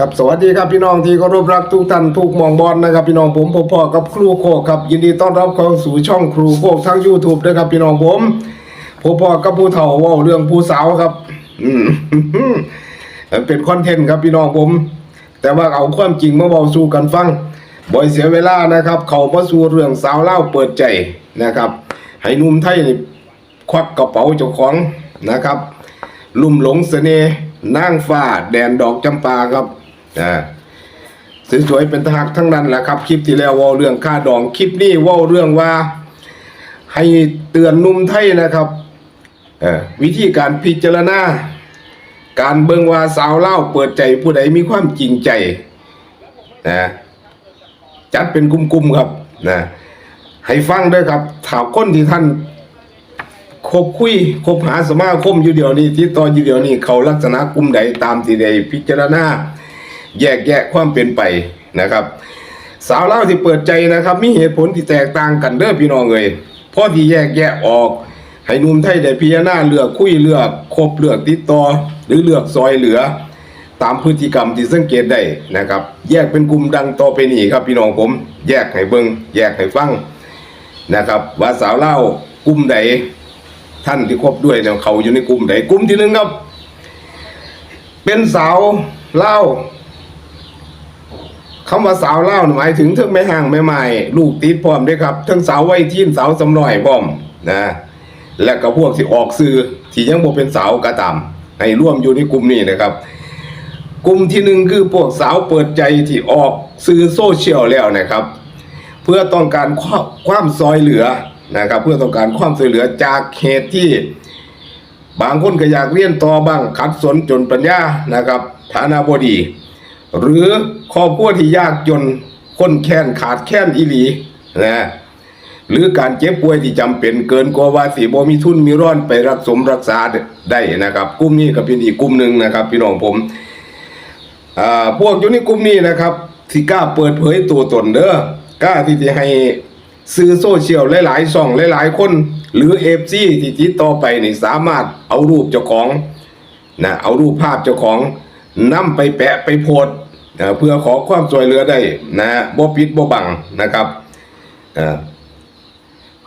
ครับสวัสดีครับพี่น้องที่เคารพรักทุกท่านทุกมองบอลนะครับ พี่น้องผมพ่อพ่อกับครูโคกครับ ยินดีต้อนรับเข้าสู่ช่องครูโคกทั้ง YouTube ด้วยครับพี่น้องผมพ่อพ่อกับผู้เฒ่าเว่าเรื่องผู้สาวครับอืมเป็นคอนเทนต์ครับพี่น้องผม แต่ว่าเอาความจริงมาเบาสู่กันฟังบ่อยเสียเวลานะครับ เขามาสู่เรื่องสาวเล่าเปิดใจนะครับ ให้นุ่มไทยควักกระเป๋าเจ้าของนะครับ ลุ่มหลงเสน่ห์นางฟ้าแดนดอกจำปาครับ อ่าสวยๆเป็นทหารทั้งนั้นแหละครับ คลิปที่แล้วว่าเรื่องค่าดองคลิปนี้ว่าเรื่องว่า ให้เตือนนุ่มไทยนะครับวิธีการพิจารณาการเบิงว่าสาวเล่าเปิดใจผู้ใดมีความจริงใจนะจัดเป็นกลุ่มๆครับนะให้ฟังด้วยครับถามคนที่ท่านคบคุยคบหาสมาคมอยู่เดียวนี้ที่ต่ออยู่เดียวนี้เขาลักษณะกลุ่มใดตามที่ใดพิจารณา แยกแยะความเป็นไปนะครับ สาวเล่าที่เปิดใจนะครับ มีเหตุผลที่แตกต่างกันเด้อพี่น้องเอ้ยพ่อที่แยกแยะออกให้นุ่มไทยได้พิจารณาเลือกคุยเลือกคบเลือกติดต่อ หรือเลือกซอยเหลือ ตามพฤติกรรมที่สังเกตได้นะครับ แยกเป็นกลุ่มดังต่อไปนี้ครับพี่น้องผม แยกให้เบิงแยกให้ฟังนะครับ ว่าสาวเล่ากลุ่มใดท่านที่คบด้วยเนี่ยเขาอยู่ในกลุ่มใดกลุ่มที่หนึ่งครับ เป็นสาวเล่า คำว่าสาวเล่าหมายถึงเทั้งแม่ห่างแม่ไม้ลูกติดพร้อมด้วยครับทั้งสาวไว้ทีนสาวสำน้อยพร้อมนะและก็พวกที่ออกสื่อที่ยังบ่เป็นสาวก็ตามให้ร่วมอยู่ในกลุ่มนี้นะครับ กลุ่มที่หนึ่งคือพวกสาวเปิดใจที่ออกสื่อโซเชียลแล้วนะครับ เพื่อต้องการความความซอยเหลือนะครับ เพื่อต้องการความช่วยเหลือจากเหตุที่ บางคนก็อยากเรียนต่อบ้างขัดสนจนปัญญานะครับฐานะบดี หรือครอบครัวที่ยากจนคนแค้นขาดแค้นอีหลีนะหรือการเจ็บป่วยที่จำเป็นเกินกว่าวาสีบ่มีทุนมีร้อนไปรักสมรักษาได้นะครับกลุ่มนี้ก็เป็นอีกกลุ่มหนึ่งนะครับ พี่น้องผมอ่าพวกอยู่ในกลุ่มนี้นะครับที่กล้าเปิดเผยตัวตนเด้อกล้าที่จะให้สื่อโซเชียลหลายๆช่องหลายๆ คน หรือเอฟซีที่ติดต่อไปนี่สามารถเอารูปเจ้าของนะเอารูปภาพเจ้าของนำไปแปะไปโพส นะเพื่อขอความช่วยเหลือได้นะบ่ปิดบ่บังนะครับอ่า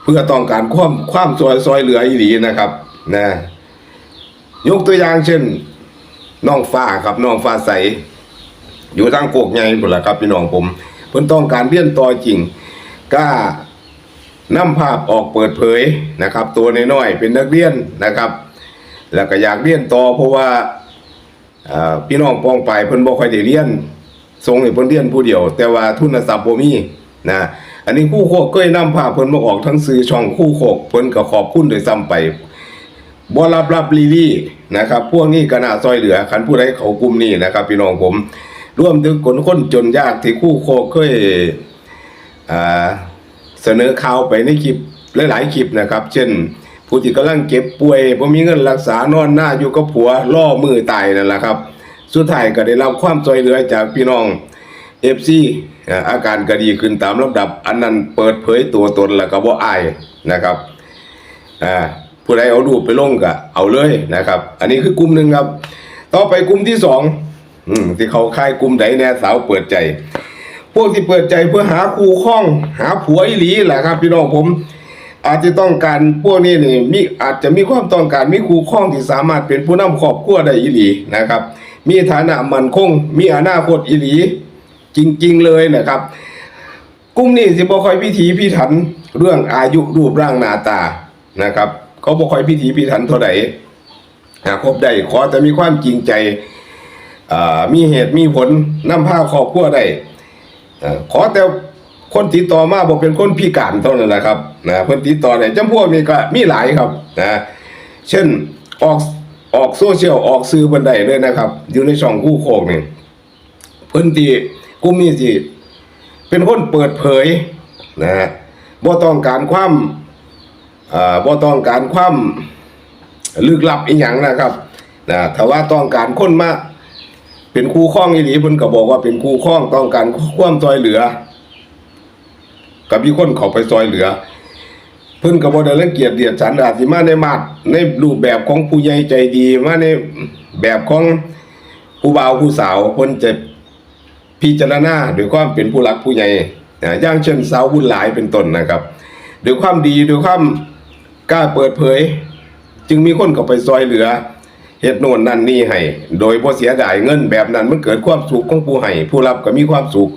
เพื่อต้องการความความช่วยซอยเหลืออีหลีนะครับนะยกตัวอย่างเช่นน้องฟ้าครับน้องฟ้าใส อยู่ทางโกกใหญ่พุ่นละครับพี่น้องผม เพิ่นต้องการเรียนต่อจริงกล้านำภาพออกเปิดเผยนะครับ ตัวน้อยๆเป็นนักเรียนนะครับ แล้วก็อยากเรียนต่อเพราะว่าพี่น้องปองไปเพิ่นบ่ค่อยได้เรียน ส่งให้เพิ่นเรียนผู้เดียว แต่ว่าทุนทรัพย์บ่มีนะอันนี้คู่โคกเคยนำภาพเพิ่นมาออกทั้งสื่อช่องคู่โคกเพิ่นก็ขอบคุณโดยซ้ำไปบ่รับรับลีลี่นะครับ พวกนี้ก็น่าซอยเหลือคันผู้ใดเขากลุ่มนี้นะครับ พี่น้องผมร่วมถึงคนคนจนยากที่คู่โคกเคยอ่าเสนอข่าวไปในคลิปหลายๆคลิปนะครับ เช่นผู้ที่กำลังเก็บป่วยบ่มีเงินรักษานอนหน้าอยู่กับผัวล่อมือตายนั่นแหละครับ สุดท้ายก็ได้รับความช่วยเหลือจากพี่น้อง FC อ่าอาการก็ดีขึ้นตามลำดับ อันนั้นเปิดเผยตัวตนแล้วก็บ่อายนะครับผู้ใดเอารูปไปลงก็เอาเลยนะครับ อันนี้คือกลุ่มหนึ่งครับ ต่อไปกลุ่มที่สองอที่เขาค่ายกลุ่มใดแน่สาวเปิดใจ พวกที่เปิดใจเพื่อหาคู่ข้อง หาผัวอีหลีแหละครับ พี่น้องผม อาจจะต้องการพวกนี้นี่มีอาจจะมีความต้องการมีคู่ข้องที่สามารถเป็นผู้นำครอบครัวได้อีหลีนะครับ มีฐานะมั่นคง มีอนาคตอีหลี จริง ๆ เลยนะครับ กลุ่มนี้สิบ่ค่อยพิถีพิถันเรื่องอายุรูปร่างหน้าตานะครับ เขาบ่ค่อยพิถีพิถันเท่าไหร่หากคบได้ขอแต่มีความจริงใจมีเหตุมีผลนำพาครอบครัวได้ขอแต่คนติดต่อมาบ่เป็นคนพิการเท่านั้นแหละครับนะเพิ่นติดต่อได้จำพวกนี้ก็มีหลายครับนะเช่นออก ออกโซเชียลออกสื่อบันไดเลยนะครับ อยู่ในช่องคู่โคกนี่เพิ่นที่กลุ่มนี้สิเป็นคนเปิดเผยนะฮะบ่ต้องการความอ่าบ่ต้องการความลึกลับอีหยังนะครับนะถ้าว่าต้องการคนมาเป็นคู่ข้องอีหลีเพิ่นก็บอกว่าเป็นคู่ข้องต้องการความซอยเหลือ กับมีคนเขาไปซอยเหลือ เพิ่นก็บ่ได้รังเกียจเดียดฉันอาจสิมาในมาดในรูปแบบของผู้ใหญ่ใจดีมาในแบบของผู้บ่าวผู้สาวเพิ่นจะพิจารณาด้วยความเป็นผู้รักผู้ใหญ่นะอย่างเช่นสาวบุญหลายเป็นต้นนะครับด้วยความดีด้วยความกล้าเปิดเผย จึงมีคนเข้าไปซอยเหลือเฮ็ดโน่นนั่นนี่ให้ โดยบ่เสียดายเงินแบบนั้นมันเกิดความสุขของผู้ให้ผู้รับก็มีความสุข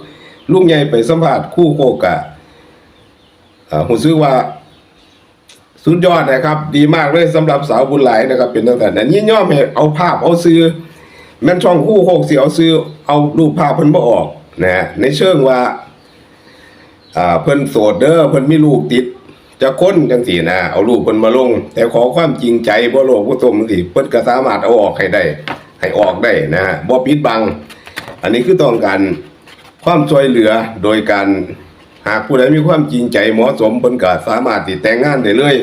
ลุงใหญ่ไปสัมภาษณ์คู่โคกะอ่าผมซื้อว่า สุดยอดนะครับ ดีมากเลยสำหรับสาวบุญหลายนะครับ เป็นตั้งแต่นั้นยิ่งย่อมเอาภาพเอาซื้อแม่นช่องคู่โคกสิเอาซื้อเอารูปภาพเพิ่นบ่ออกนะฮะในเชิงว่าอ่าเพิ่นโสดเด้อเพิ่นมีลูกติดจะค้นจังสี่นะเอารูปเพิ่นมาลง แต่ขอความจริงใจบ่โลภบ่ตมจังซี่เพิ่นก็สามารถเอาออกให้ได้ ให้ออกได้นะฮะบ่ปิดบัง อันนี้คือต้องการความช่วยเหลือโดยการ หากผู้ใดมีความจริงใจเหมาะสมเพิ่นก็สามารถติดแต่งงานได้เลย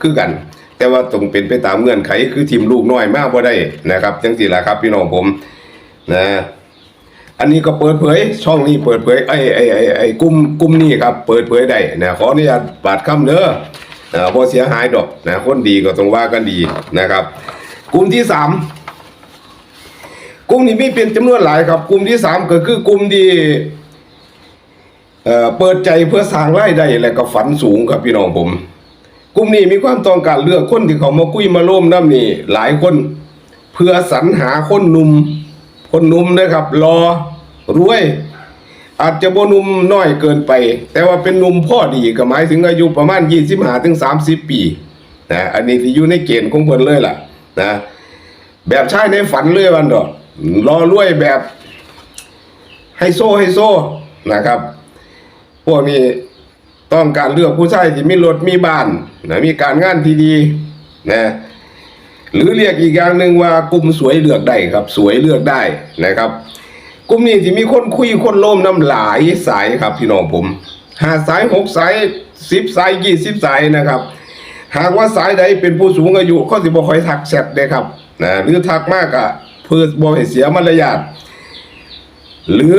คือกัน แต่ว่าต้องเป็นไปตามเงื่อนไขคือทีมลูกน้อยมากบ่ได้นะครับจังสี่ล่ะครับ พี่น้องผมนะอันนี้ก็เปิดเผย ช่องนี้เปิดเผยไอ้ไอ้ไอ้ไอ้กลุ่มกลุ่มนี้ครับเปิดเผยได้นะขออนุญาตบาดคำเด้อนะพอเสียหายดอกนะคนดีก็ต้องว่ากันดีนะครับ กลุ่มที่สามกลุ่มนี้มีเป็นจำนวนหลายครับ กลุ่มที่สามก็คือกลุ่มที่ เอ่อเปิดใจเพื่อสร้างรายได้และก็ฝันสูงครับพี่น้องผม กลุ่มนี้มีความต้องการเลือกคนที่เขามาคุยมาร่วมน้ำนี่หลายคน เพื่อสรรหาคนหนุ่มคนหนุ่มนะครับ รอรวย อาจจะบนุ่มน้อยเกินไป แต่ว่าเป็นหนุ่มพ่อดีก็หมายถึงอายุประมาณ25ถึง30 ปีนะอันนี้ที่อยู่ในเกณฑ์ของเพิ่นเลยล่ะนะแบบใชายในฝันเลยวันดอกรอรวยแบบไฮโซไฮโซนะครับ พวกนี้ต้องการเลือกผู้ชายที่มีรถมีบ้านนะมีการงานที่ดีนะหรือเรียกอีกอย่างหนึ่งว่ากลุ่มสวยเลือกได้ครับ สวยเลือกได้นะครับ กลุ่มนี้ที่มีคนคุยคนโลมน้ำหลายสายครับพี่น้องผมห้าสายหกสายสิบสายยี่สิบสายนะครับ หากว่าสายใดเป็นผู้สูงอายุเขาสิบ่ค่อยทักแชทเลยครับนะหรือทักมากอะเพื่อบ่ให้เสียมารยาทหรือ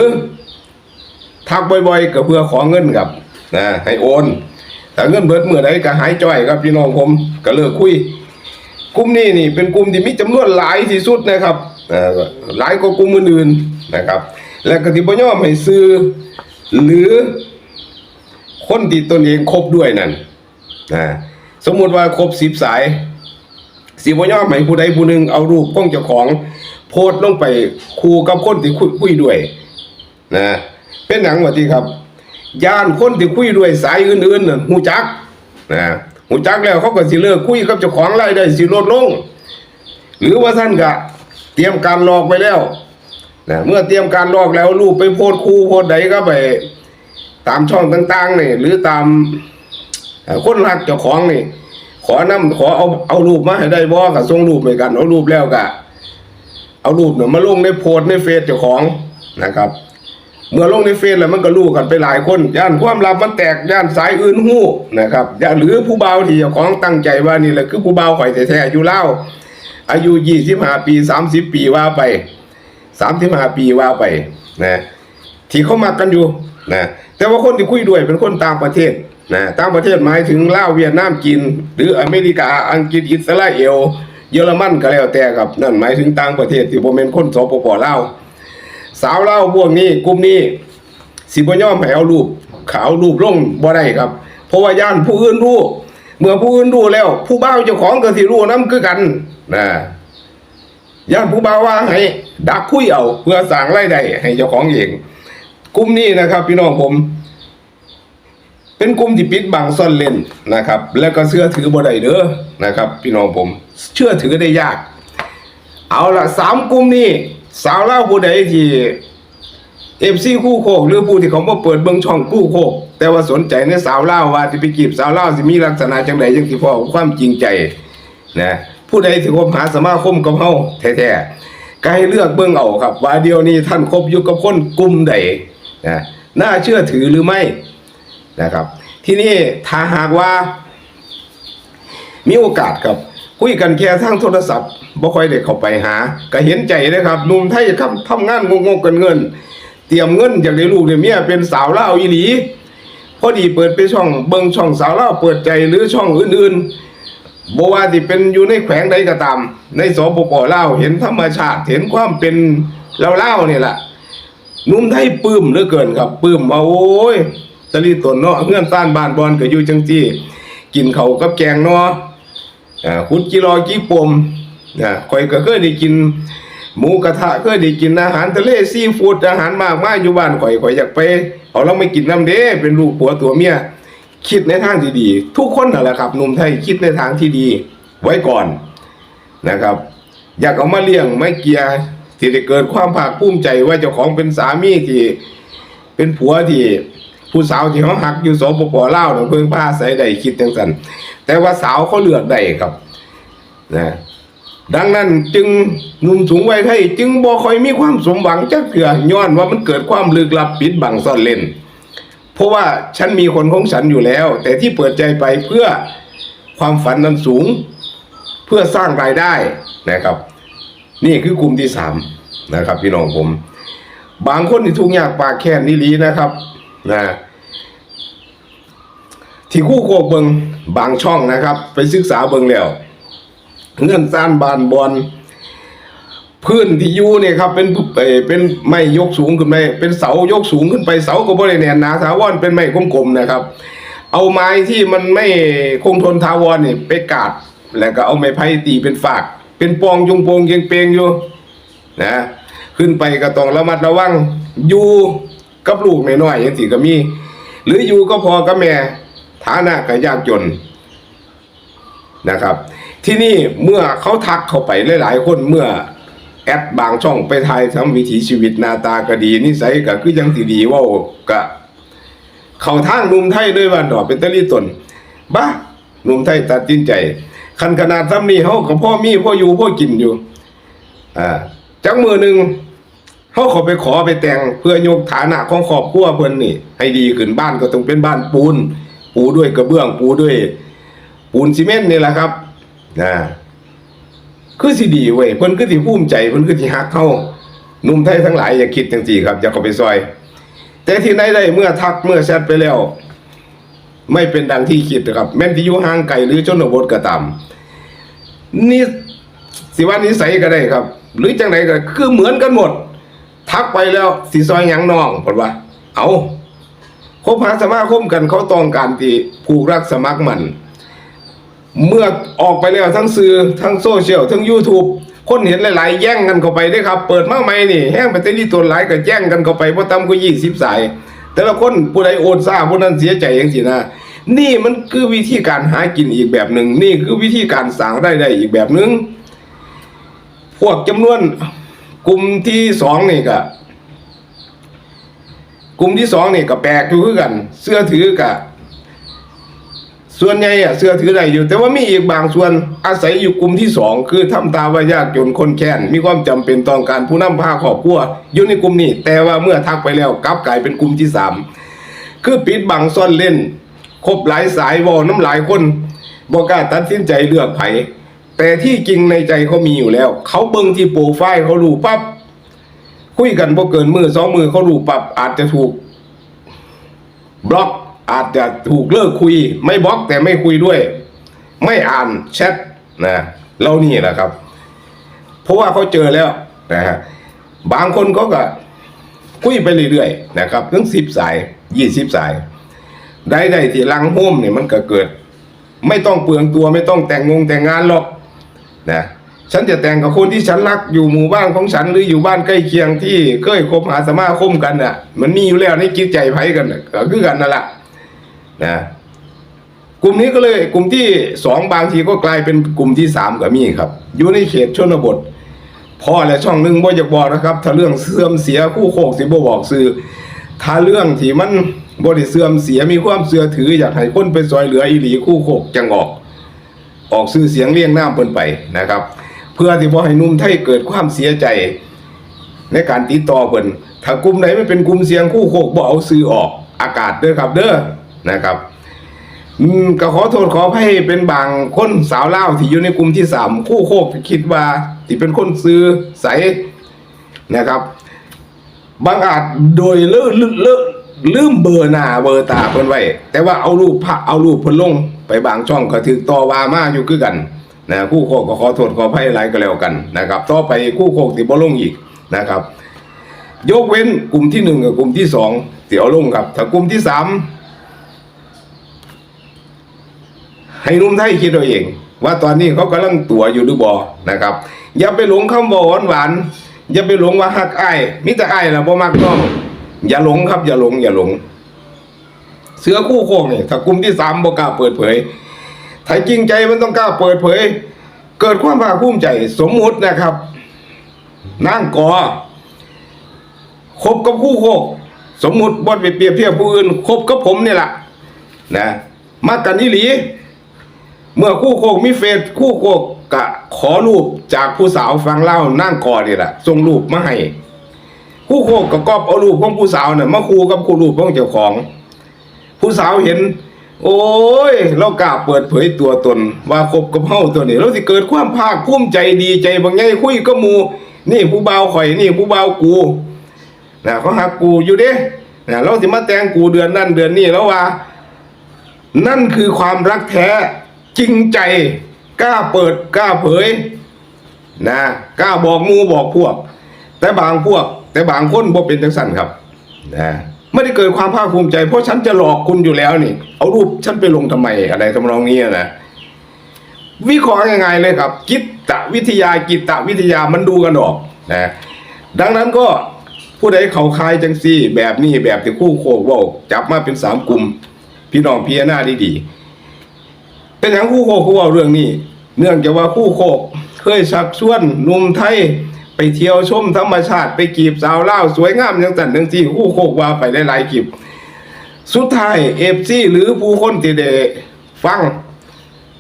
ทักบ่อยๆก็เพื่อขอเงินครับนะให้โอนถ้าเงินเบิดเมื่อใดก็หายจ้อยครับพี่น้องผมก็เลิกคุยกลุ่มนี้นี่เป็นกลุ่มที่มีจำนวนหลายที่สุดนะครับอ่อหลายกว่ากลุ่มอื่นๆนะครับ และก็ที่บ่ยอมให้ซื้อหรือคนที่ตนเองคบด้วยนั่นนะสมมุติว่าครบสิบสายสิบ่ยอมให้ผู้ใดผู้หนึ่งเอารูปของเจ้าของ โพสต์ลงไปคู่กับคนที่คุยคุยด้วยนะ เป็นหนังว่าที่ครับย่านคนที่คุยด้วยสายอื่นๆน่ะหูจักนะหูจักแล้วเขาก็สิเลิกคุยกับเจ้าของรายได้สิลดลง หรือว่าท่านก็เตรียมการหลอกไปแล้วนะเมื่อเตรียมการหลอกแล้วรูปไปโพสต์คู่โพสต์ใดก็ไป ตามช่องต่างๆนี่หรือตามคนรักเจ้าของนี่ ขอนำขอเอาเอารูปมาให้ได้บ่ก็ส่งรูปให้กันเอารูปแล้วก็เอารูปเนี่ยมาลงในโพสต์ในเฟซเจ้าของนะครับ เมื่อลงในเฟซแล้วมันก็รู้กันไปหลายคนย่านความลับมันแตกย่านสายอื่นหู้นะครับย่านหรือผู้เบาที่เจ้าของตั้งใจว่านี่แหละคือผู้เบาข่อยแท้ๆอยู่เล่าอายุยี่สิบห้าปีสามสิบปีว่าไปสามสิบห้าปีว่าไปนะที่เขามากันอยู่นะแต่ว่าคนที่คุยด้วยเป็นคนต่างประเทศนะต่างประเทศหมายถึงลาวเวียดนามจีนหรืออเมริกาอังกฤษอิสราเอล เยอรมันก็แล้วแต่ครับนั่นหมายถึงต่างประเทศที่ผมเป็นคนสปปลาว สาวเล่าพวกนี้กลุ่มนี้ สิบ่ยอมให้เอารูปขาวรูปลงบ่ได้ครับ เพราะว่าย่านผู้อื่นรู้เมื่อผู้อื่นรู้แล้ว ผู้บ่าวเจ้าของก็สิรู้นํคือกันนะย่านผู้บ่าวว่าให้ดักคุยเอาเพื่อสร้างรายได้ให้เจ้าของเองกลุ่มนี้นะครับ พี่น้องผม เป็นกลุ่มที่ปิดบังซ่อนเล่นนะครับ แล้วก็เชื่อถือบ่ได้เด้อนะครับ พี่น้องผม เชื่อถือได้ยาก เอาละสามกลุ่มนี้ สาวเล่าผู้ใดที่เอฟซีคู่โคกหรือผู้ที่เขามาเปิดเบิ้งช่องคู่โคก แต่ว่าสนใจในสาวเล่าว่าที่ไปจีบสาวเล่าสิมีลักษณะจังใดจังสิพอความจริงใจนะผู้ใดที่คบหาสมาคมกับเฮาแท้ๆก็ให้เลือกเบิ้งเอาครับ ว่าเดียวนี้ท่านคบอยู่กับคนกลุ่มใดนะน่าเชื่อถือหรือไม่นะครับ ที่นี่ถ้าหากว่า มีโอกาสครับ คุยกันแค่ทางโทรศัพท์บ่ค่อยได้เข้าไปหา ก็เห็นใจนะครับหนุ่มไทยครับทำงานงงๆกันเงิน เตรียมเงินจากได้ลูกได้เมียเป็นสาวเล่าอีหลีพอดีเปิดไปช่องเบิ่งช่องสาวเล่าเปิดใจหรือช่องอื่นๆบ่ว่าที่เป็นอยู่ในแขวงใดก็ตาม ในสปปลาเห็นธรรมชาติเห็นความเป็นเล่าวๆนี่แหละนุ่มไทยปลื้มเหลือเกินครับปลื้มว่าโอ้ยตะลีตนเนาะเงื่อนซ่านบานบอลก็อยู่จังจี้กินเขากับแกงเนาะ อ่าคุดกิโลกี่ปมนะข่อยก็เคยได้กิน หมูกระทะเคยได้กินอาหารทะเลซีฟู้ดอาหารมากมายอยู่บ้านข่อยข่อยอยากไปเอาเราไม่กินน้ำเด้เป็นลูกผัวตัวเมียคิดในทางที่ดี ทุกคนนั่นแหละครับหนุ่มไทยคิดในทางที่ดีไว้ก่อนนะครับ อยากเอามาเลี้ยงไม่เกียร์ที่ได้เกิดความภาคภูมิใจว่าเจ้าของเป็นสามีที่เป็นผัวที่ ผู้สาวที่เขาหักอยู่สปปลาวเนี่ยเพิ่งพาใส่ได้คิดจังสันแต่ว่าสาวเขาเลือกได้ครับนะดังนั้นจึงหนุ่มสูงวัยไทยจึงบ่ค่อยมีความสมหวังจักเถื่อย้อนว่ามันเกิดความลึกลับปิดบังซ่อนเล่น เพราะว่าฉันมีคนของฉันอยู่แล้ว แต่ที่เปิดใจไปเพื่อความฝันนั้นสูง เพื่อสร้างรายได้นะครับ นี่คือกลุ่มที่สามนะครับ พี่น้องผม บางคนที่ทุกข์ยากปากแค้นนี่ลีนะครับนะ ที่คู่โคกเบิงบางช่องนะครับ ไปศึกษาเบิงแล้วเงื่อนซ่านบานบอลพื้นที่อยู่เนี่ยครับเป็นเป็นไม้ยกสูงขึ้นไปเป็นเสายกสูงขึ้นไปเสาก็บ่ได้แน่นหนาถาวรเป็นไม้กลมๆนะครับ เอาไม้ที่มันไม่คงทนถาวรนี่ไปกาดแล้วก็เอาไม้ไผ่ตีเป็นฝาก เป็นปองยุงโปงเกียงเปงอยู่นะขึ้นไปก็ต้องระมัดระวังอยู่กับลูกน้อยๆอย่างสิก็มี หรืออยู่ก็พอกับแม่ ฐานะก็ยากจนนะครับ ที่นี่เมื่อเขาทักเข้าไปหลายๆ คนเมื่อแอดบางช่องไปทายทำวิถีชีวิตนาตาก็ดี นิสัยก็คือยังสิดีว่าก็เขาทางหนุ่มไทยด้วยว่าดอกเป็นตะลี่ตนบ้าหนุ่มไทยตัดสินใจ คันขนาดซ้ำนี้เขาก็พ่อมีพ่ออยู่พ่อกินอยู่อ่าจักมือหนึ่งเขาขอไปขอไปแต่งเพื่อยกฐานะของครอบครัวเพิ่อนนี่ ให้ดีขึ้นบ้านก็ต้องเป็นบ้านปูน ปูด้วยกระเบื้อง ปูด้วย ปูนซีเมนต์นี่แหละครับนะคือสิดีเว้ยเพิ่นคือสิภูมิใจเพิ่นคือสิฮักเขานุ่มไทยทั้งหลายอย่าคิดจังซี่ครับอย่าเข้าไปซอย แต่ที่ไหนได้เมื่อทักเมื่อแชทไปแล้ว ไม่เป็นดังที่คิดนะครับ แม้นที่อยู่ห่างไกลหรือชนบทก็ตามนี่สิว่านิสัยก็ได้ครับ หรือจังไดก็คือเหมือนกันหมด ทักไปแล้วสิซอยยังน้องเพิ่นว่า เอา คบหาสมาคมกันเขาต้องการที่ผูกรักสมัครมัน เมื่อออกไปแล้วทั้งสื่อทั้งโซเชียลทั้ง YouTube คนเห็นหลาย ๆ แย่งกันเข้าไปด้ครับ เปิดมาใหม่นี่แห้งไปเต็ที่ตัวหลายก็แย่งกันเข้าไปบ่ต่ำกว่า20สาย แต่ละคนผู้ใดโอนซ่าผู้นั้นเสียใจจังซี่นะนี่มันคือวิธีการหากินอีกแบบหนึ่งนี่คือวิธีการสร้างรายได้อีกแบบหนึ่งพวกจำนวนกลุ่มที่สองนี่ก็ กลุ่มที่สองนี่ก็แปลกอยู่คือกัน เสื้อถือก็ส่วนใหญ่อะเสื้อถือได้อยู่ แต่ว่ามีอีกบางส่วนอาศัยอยู่กลุ่มที่สองคือทำตาว่ายากจนคนแค้นมีความจำเป็นต้องการผู้นำพาครอบครัวอยู่ในกลุ่มนี้ แต่ว่าเมื่อทักไปแล้วกลับกลายเป็นกลุ่มที่สามคือปิดบังซ่อนเล่น คบหลายสายวอน้ำหลายคนบอกล้าตัดสินใจเลือกไผแต่ที่จริงในใจเขามีอยู่แล้ว เขาเบิ่งที่โปรไฟล์เขารู้ปั๊บ คุยกันบ่เกินมือสองมือเขารู้ปั๊บอาจจะถูก บล็อกอาจจะถูกเลิกคุย ไม่บล็อกแต่ไม่คุยด้วย ไม่อ่านแชทนะเรานี่แหละครับ เพราะว่าเขาเจอแล้วนะฮะบางคนเขาก็คุยไปเรื่อยๆนะครับถึงสิบสายยี่สิบสาย ได้ได้ที่ลังโฮมเนี่ยมันก็เกิด ไม่ต้องเปลืองตัวไม่ต้องแต่งงงแต่งงานหรอกนะ ฉันจะแต่งกับคนที่ฉันรักอยู่หมู่บ้านของฉันหรืออยู่บ้านใกล้เคียงที่เคยคบหาสมาคมกันน่ะ มันมีอยู่แล้วในจิตใจไผกันก็คือกันนั่นแหละนะกลุ่มนี้ก็เลยกลุ่มที่สองบางทีก็กลายเป็นกลุ่มที่สามก็มีครับ อยู่ในเขตชนบทพ่อและช่องหนึ่งบ่อยากบอกนะครับ ถ้าเรื่องเสื่อมเสียคู่โคกสิบ่บอกซื้อถ้าเรื่องที่มันบ่ได้เสื่อมเสียมีความเสื่อถืออยากให้คนไปซอยเหลืออีหลีคู่โคกจังออก ออกซื้อเสียงเรียงน้ำเพิ่นไปนะครับ เพื่อที่บ่ให้นุ่มไทยเกิดความเสียใจ ในการติดต่อเพิ่นถ้ากลุ่มไหนไม่เป็นกลุ่มเสียงคู่โคกบ่เอาซื้อออกอากาศเด้อครับเด้อนะครับก็ขอโทษขอให้เป็นบางคนสาวเล่าที่อยู่ในกลุ่มที่สามคู่โคกคิดว่าที่เป็นคนซื้อใสนะครับ บางอาจโดยเลื่ลืเลอลืมเบอร์หน้าเบอร์ตาเพิ่นไว้ แต่ว่าเอารูปพระเอารูปเพิ่นลงไปบางช่องก็ถือต่อว่ามาอยู่คือกัน นะคู่โคกก็ขอโทษขออภัยหลายก็แล้วกันนะครับต่อไปคู่โคกที่บ่ลงอีกนะครับ ยกเว้นกลุ่มที่หนึ่งกับกลุ่มที่สองเสียวลงครับถ้ากลุ่มที่สามให้นุ่มไทยคิดเอาเอง ว่าตอนนี้เขากำลังตัวอยู่หรือบ่นะครับ อย่าไปหลงคำบอกหวานอย่าไปหลงว่าฮักไอ้มิแต่อ้ละบ่มักน้องอย่าหลงครับ อย่าหลง อย่าหลง เสือคู่โคกเนี่ยถ้ากลุ่มที่สามบ่กล้าเปิดเผย ถ้าจริงใจมันต้องกล้าเปิดเผย เกิดความภาคภูมิใจสมมุตินะครับนั่งกอคบกับคู่โคกสมมุติบอดไปเปรียบเทียบผู้อื่นคบกับผมเนี่แหละนะมากันนี่หลี เมื่อคู่โคกมีเฟซคู่โคกกะขอรูปจากผู้สาวฟังเล่านั่งกอนี่แหละส่งรูปมาให้คู่โคกก็กอบเอารูปของผู้สาวเนี่ยมาคู่กับคู่รูปของเจ้าของ ผู้สาวเห็น โอ้ย เรากล้าเปิดเผยตัวตน ว่าคบกับเฮาตัวนี้ เราสิเกิดความภาคภูมิใจดีใจบางไงคุยก็มูนี่ผู้บ่าวข่อยนี่ผู้บ่าวกูนะเขาหักกูอยู่เด้นะเราสิมาแต่งกูเดือนนั่นเดือนนี้แล้วว่า นั่นคือความรักแท้จริงใจกล้าเปิดกล้าเผยนะกล้าบอกมูบอกพวก แต่บางพวก แต่บางคนบ่เป็นจังสันครับนะ ไม่ได้เกิดความภาคภูมิใจ เพราะฉันจะหลอกคุณอยู่แล้วนี่ เอารูปฉันไปลงทำไมอะไรทำนองนี้นะวิเคราะห์ยังไงเลยครับ กิตตวิทยากิตตวิทยามันดูกันออกนะดังนั้นก็ผู้ใดเขาคายจังซี่ แบบนี้แบบที่คู่โคกว่าจับมาเป็นสามกลุ่ม พี่น้องพิจารณาดีๆเป็นอย่างคู่โคกเขาเว่าเรื่องนี้ เนื่องจากว่าคู่โคกเคยชักชวนหนุ่มไทย ไปเที่ยวชมธรรมชาติไปกีบสาวเล่าสวยงามอย่างสันทั้งที่คู่โคกว่าไปได้หลายกีบสุดท้ายเอฟซีหรือผู้คนที่ได้ฟัง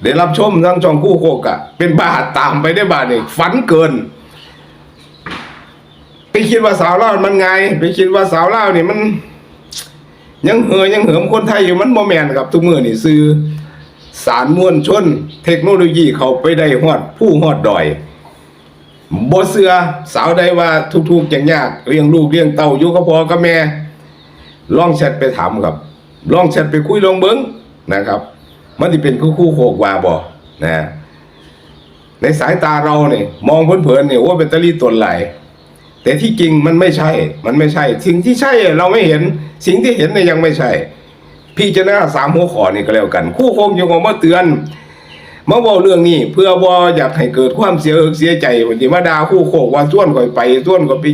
ได้รับชมทั้งช่องคู่โคกอะเป็นบาทตามไปได้บาทนี่ฝันเกิน ไปคิดว่าสาวเล่ามันไง ไปคิดว่าสาวเล่านี่มัน ยังเหือยังเหิมคนไทยอยู่มันบ่แมนครับทุกมือนี่ซื้อสารมวลชน เทคโนโลยีเขาไปได้ฮอดผู้ฮอดดอย บ่เสือสาวใดว่าทุกๆอย่างยากเลี้ยงลูกเลี้ยงเต้าอยู่กับพ่อกับแม่ลองแชทไปถามครับลองแชทไปคุยลองเบิ้งนะครับ มันสิเป็นคู่คู่โคกว่าบ่นะในสายตาเราเนี่ยมองเผินๆเนี่ยว่าเป็นตะลีตนไหลแต่ที่จริงมันไม่ใช่ มันไม่ใช่ สิ่งที่ใช่เราไม่เห็น สิ่งที่เห็นเนี่ยยังไม่ใช่ พี่จะน่าสามหัวข้อนี่ก็แล้วกัน คู่คงยังออกมาเตือน มาบอกเรื่องนี้ เพื่อว่าอยากให้เกิดความเสียอกเสียใจวันที่มาดาคู่โคกว่าส่วนก่อยไปส่วนก็ไป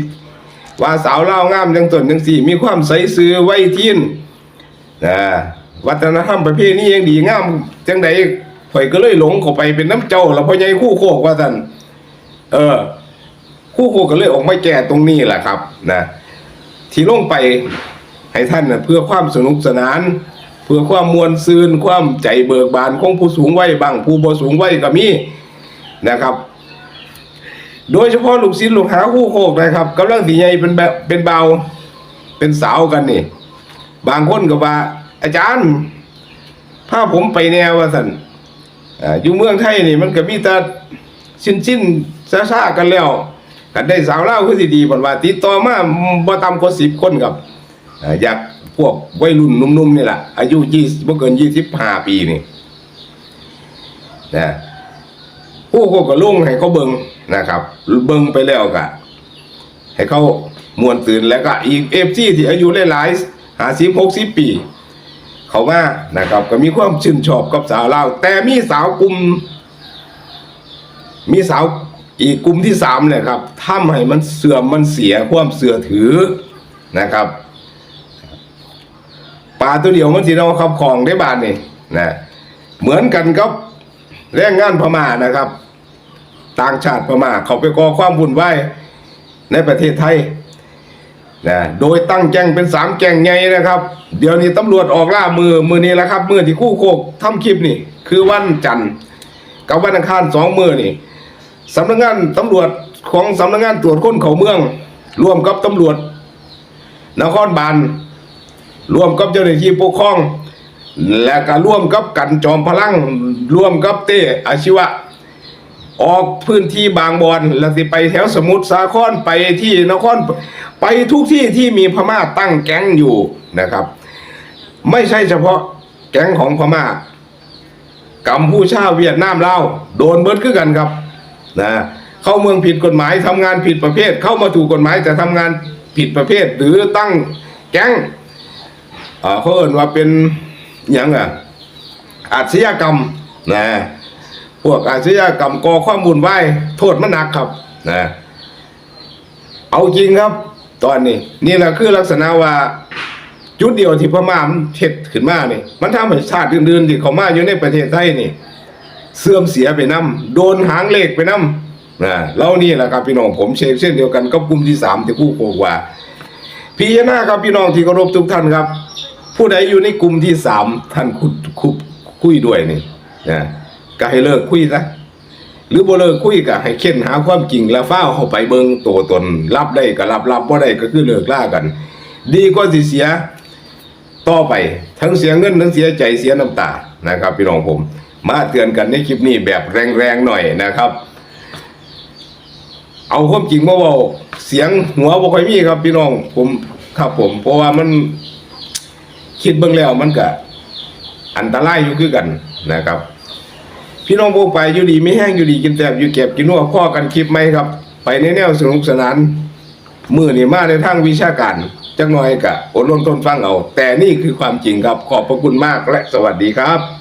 ว่าสาวเล่างามจังตนจังสี่ มีความใสซื่อไว้ทีนนะวัฒนธรรมประเพณียังดีงามจังใดข่อยก็เลยหลงเข้าไปเป็นน้ำเจ้าแล้วพ่อใหญ่คู่โคกว่าท่านเออ คู่โคกก็เลยออกมาแก้ตรงนี้แหละครับ นะ ที่ลงไปให้ท่านนะเพื่อความสนุกสนาน พื่อความมวลซืนความใจเบิกบานของผู้สูงวัยบางผู้บ่สูงวัยก็มีนะครับ โดยเฉพาะลูกศิษย์ลูกหาคู่โคกนะครับกำลังสีใหญ่เป็นแบบเป็นเบาเป็นสาวกันนี่ บางคนก็ว่า อาจารย์พาผมไปแนวว่าสันออยู่เมืองไทยนี่ มันก็มีแต่สิ้นสิ้นซาซากันแล้วกันได้สาวเล่าคือสิดีผลว่าติดต่อมาบ่ต่ำกว่าสิบคนครับออยาก พวกวัยรุ่นหนุ่มๆนี่แหละอายุยี่บ่เกินยี่สิบห้าปีนี่นะผู้เขาก็ลงให้เขาเบิงนะครับ เบิงไปแล้วก็ให้เขามวนตื่นแล้วก็อีกเอฟซีที่อายุหลายๆห้าสิบหกสิบปี เขามานะครับ ก็มีความชื่นชอบกับสาวเล่าแต่มีสาวกลุ่ม มีสาวอีกกลุ่มที่สามเนี่ยครับทำให้มันเสื่อมมันเสียความเสื่อถือนะครับ ปลาตัวเดียวมันสิเราขับของได้บานนี่นะเหมือนกันกับแรงงานพม่านะครับ ต่างชาติพม่าเขาไปก่อความวุ่นวายในประเทศไทยนะโดยตั้งแก๊งเป็นสามแก๊งใหญ่นะครับ เดี๋ยวนี้ตำรวจออกล่ามือมือนี้แหละครับ มือที่คู่โคกทำคลิปนี่ คือวันจันทร์กับวันอังคารสองมือนี่สำนักงานตำรวจของสำนักงานตรวจคนเขาเมือง ร่วมกับตำรวจนครบาล ร่วมกับเจ้าหน้าที่ปกครอง และก็ร่วมกับกันจอมพลังร่วมกับเต้อาชีวะ ออกพื้นที่บางบอนแล้วสิไปแถวสมุทรสาครไปที่นครไปทุกที่ที่มีพม่าตั้งแก๊งอยู่นะครับ ไม่ใช่เฉพาะแก๊งของพม่ากัมพูชาเวียดนามลาวโดนเบิดคือกันครับนะเข้าเมืองผิดกฎหมายทำงานผิดประเภท เข้ามาถูกกฎหมายแต่ทำงานผิดประเภท หรือตั้งแก๊ง อ่าเขาเอ่นว่าเป็นหยังอะอาชญากรรมนะพวกอาชญากรรมก่อความบุญไวายโทษมันหนักครับนะเอาจริงครับ ตอนนี้ นี่แหละคือลักษณะว่าจุดเดียวที่พม่ามันเท็ดขึ้นมาเนี่ยมันทำให้ชาติอื่นๆที่เขามาอยู่ในประเทศไทยนี่เสื่อมเสียไปน้ำโดนหางเลขไปน้ำนะแล้วนี่แหละครับพี่น้องผมเชฟเช่นเดียวกันกับกลุ่มที่สามที่ผู้โกว่าพี่นาครับพี่น้องที่เคารพทุกท่านครับ ผู้ใดอยู่ในกลุ่มที่สามท่านคุยคยคุยด้วยนี่นะก็ให้เลิกคุยซะหรือบ่เลิกคุยก็ให้เค้นหาความจริงแล้วฟ้าเข้าไปเบิ่งตัวตน รับได้ก็รับรับบ่ได้ก็คือเลิกล่ากัน ดีกว่าสิเสียต่อไป ทั้งเสียเงินทั้งเสียใจเสียน้ำตานะครับ พี่น้องผม มาเตือนกันในคลิปนี้แบบแรงๆหน่อยนะครับ เอาความจริงมาเว้าเสียงหัวบ่ค่อยมีครับ พี่น้องผมครับผม เพราะว่ามัน คิดเบื้องแล้วมันก็อันตรายอยู่คือกันนะครับ พี่น้องพวกไปอยู่ดีไม่แห้งอยู่ดีกินแสบอยู่เก็บกินนัวพ่อกันคลิปไหมครับ ไปในแนวสนุกสนานมือนี่มาในทางวิชาการจักหน่อยกะอดรนทนฟังเอา แต่นี่คือความจริงครับขอบพระคุณมากและสวัสดีครับ